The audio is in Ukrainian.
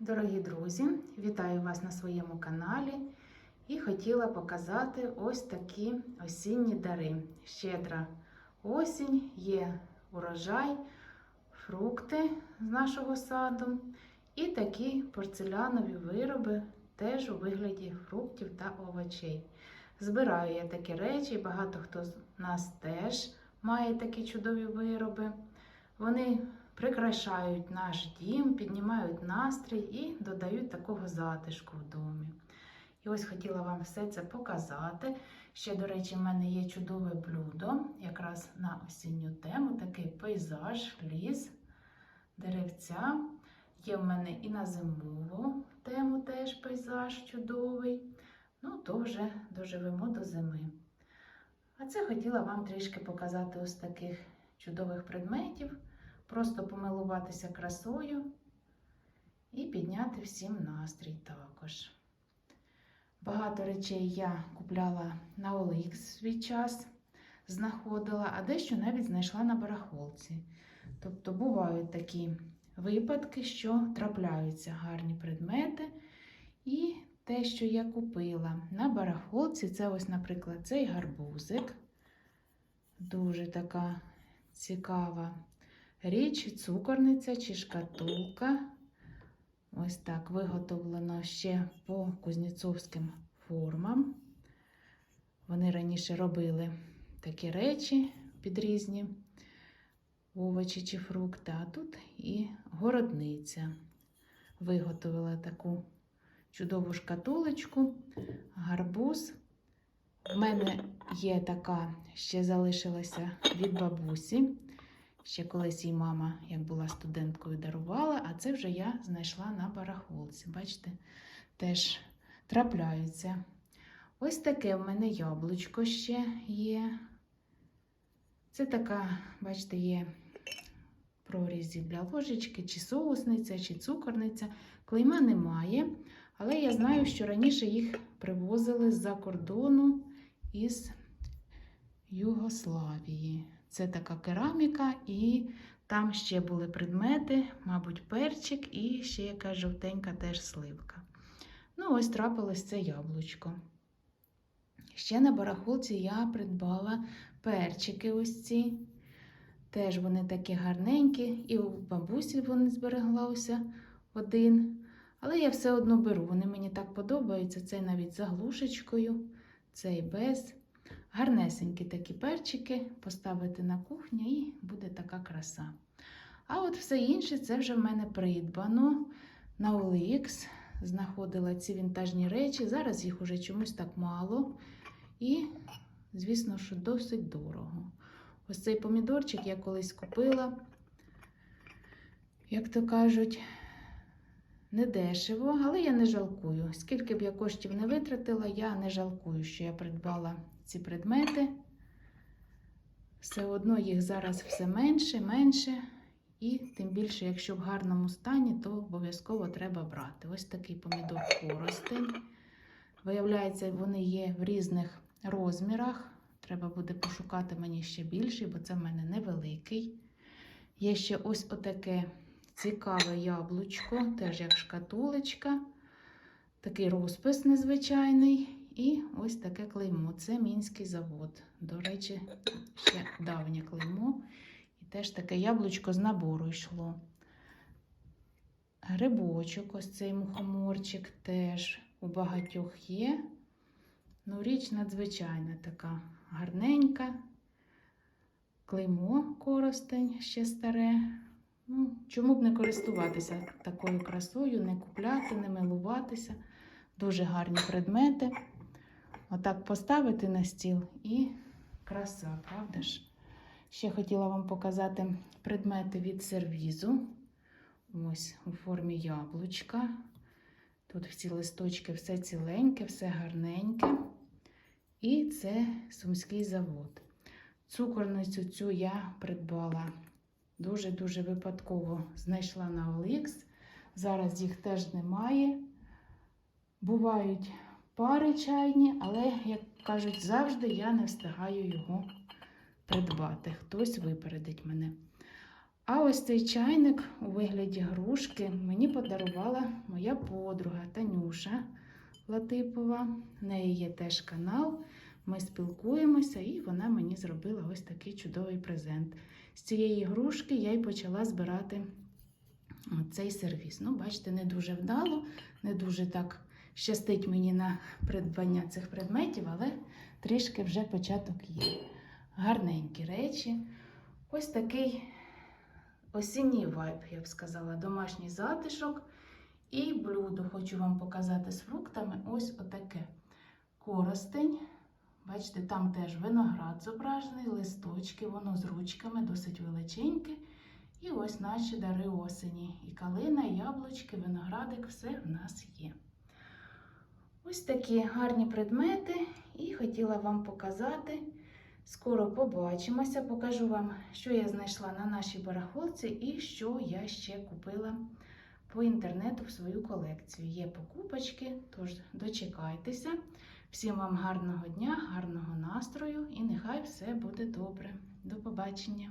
Дорогі друзі, вітаю вас на своєму каналі і хотіла показати ось такі осінні дари. Щедра осінь, є урожай, фрукти з нашого саду і такі порцелянові вироби теж у вигляді фруктів та овочей. Збираю я такі речі, багато хто з нас теж має такі чудові вироби. Вони прикрашають наш дім, піднімають настрій і додають такого затишку в домі. І ось хотіла вам все це показати. Ще, до речі, в мене є чудове блюдо, якраз на осінню тему, такий пейзаж, ліс, деревця. Є в мене і на зимову тему теж пейзаж чудовий. Ну, то вже доживемо до зими. А це хотіла вам трішки показати ось таких чудових предметів просто помилуватися красою і підняти всім настрій також. Багато речей я купляла на OLX свій час, знаходила, а дещо навіть знайшла на барахолці. Тобто бувають такі випадки, що трапляються гарні предмети. І те, що я купила на барахолці, це ось, наприклад, цей гарбузик. Дуже така цікава річ, цукорниця чи шкатулка. Ось так виготовлено ще по кузнєцовським формам. Вони раніше робили такі речі під різні овочі чи фрукти, а тут і городниця. Виготовила таку чудову шкатулочку, гарбуз. В мене є така, ще залишилася від бабусі. Ще колись їй мама, як була студенткою, дарувала, а це вже я знайшла на барахолці. Бачите, теж трапляються. Ось таке в мене яблучко ще є. Це така, бачите, є прорізі для ложечки, чи соусниця, чи цукорниця. Клейма немає, але я знаю, що раніше їх привозили з-за кордону із Югославії. Це така кераміка, і там ще були предмети, мабуть, перчик і ще яка жовтенька теж сливка. Ну, ось трапилось це яблучко. Ще на барахолці я придбала перчики ось ці. Теж вони такі гарненькі, і у бабусі вони збереглося один. Але я все одно беру. Вони мені так подобаються. Цей навіть з заглушечкою, цей без. Гарнесенькі такі перчики поставити на кухню і буде така краса. А от все інше це вже в мене придбано на OLX. Знаходила ці вінтажні речі. Зараз їх уже чомусь так мало. І, звісно, що досить дорого. Ось цей помідорчик я колись купила, як то кажуть, недешево, але я не жалкую. Скільки б я коштів не витратила, я не жалкую, що я придбала ці предмети. Все одно їх зараз все менше, менше. І тим більше, якщо в гарному стані, то обов'язково треба брати. Ось такий помідор коростень. Виявляється, вони є в різних розмірах. Треба буде пошукати мені ще більший, бо це в мене невеликий. Є ще ось отаке цікаве яблучко, теж як шкатулечка. Такий розпис незвичайний. І ось таке клеймо. Це мінський завод. До речі, ще давнє клеймо. І теж таке яблучко з набору йшло. Грибочок, ось цей мухоморчик теж у багатьох є. Ну, річ надзвичайна така гарненька. Клеймо коростень ще старе. Ну, Чому б не користуватися такою красою, не купляти, не милуватися. Дуже гарні предмети. Отак поставити на стіл і краса, правда ж? Ще хотіла вам показати предмети від сервізу. Ось у формі яблучка. Тут всі листочки, все ціленьке, все гарненьке. І це сумський завод. Цукорницю цю я придбала дуже-дуже випадково знайшла на OLX. Зараз їх теж немає. Бувають пари чайні, але, як кажуть, завжди я не встигаю його придбати. Хтось випередить мене. А ось цей чайник у вигляді грушки мені подарувала моя подруга Танюша Латипова. В неї є теж канал. Ми спілкуємося, і вона мені зробила ось такий чудовий презент. З цієї грушки я й почала збирати цей сервіс. Ну, бачите, не дуже вдало, не дуже так щастить мені на придбання цих предметів, але трішки вже початок є. Гарненькі речі. Ось такий осінній вайб, я б сказала, домашній затишок. І блюдо хочу вам показати з фруктами. Ось отаке коростень. Бачите, там теж виноград зображений, листочки, воно з ручками, досить величеньке. І ось наші дари осені. І калина, і яблучки, виноградик, все в нас є. Ось такі гарні предмети, і хотіла вам показати. Скоро побачимося, покажу вам, що я знайшла на нашій барахолці і що я ще купила по інтернету в свою колекцію. Є покупочки, тож дочекайтеся. Всім вам гарного дня, гарного настрою і нехай все буде добре. До побачення!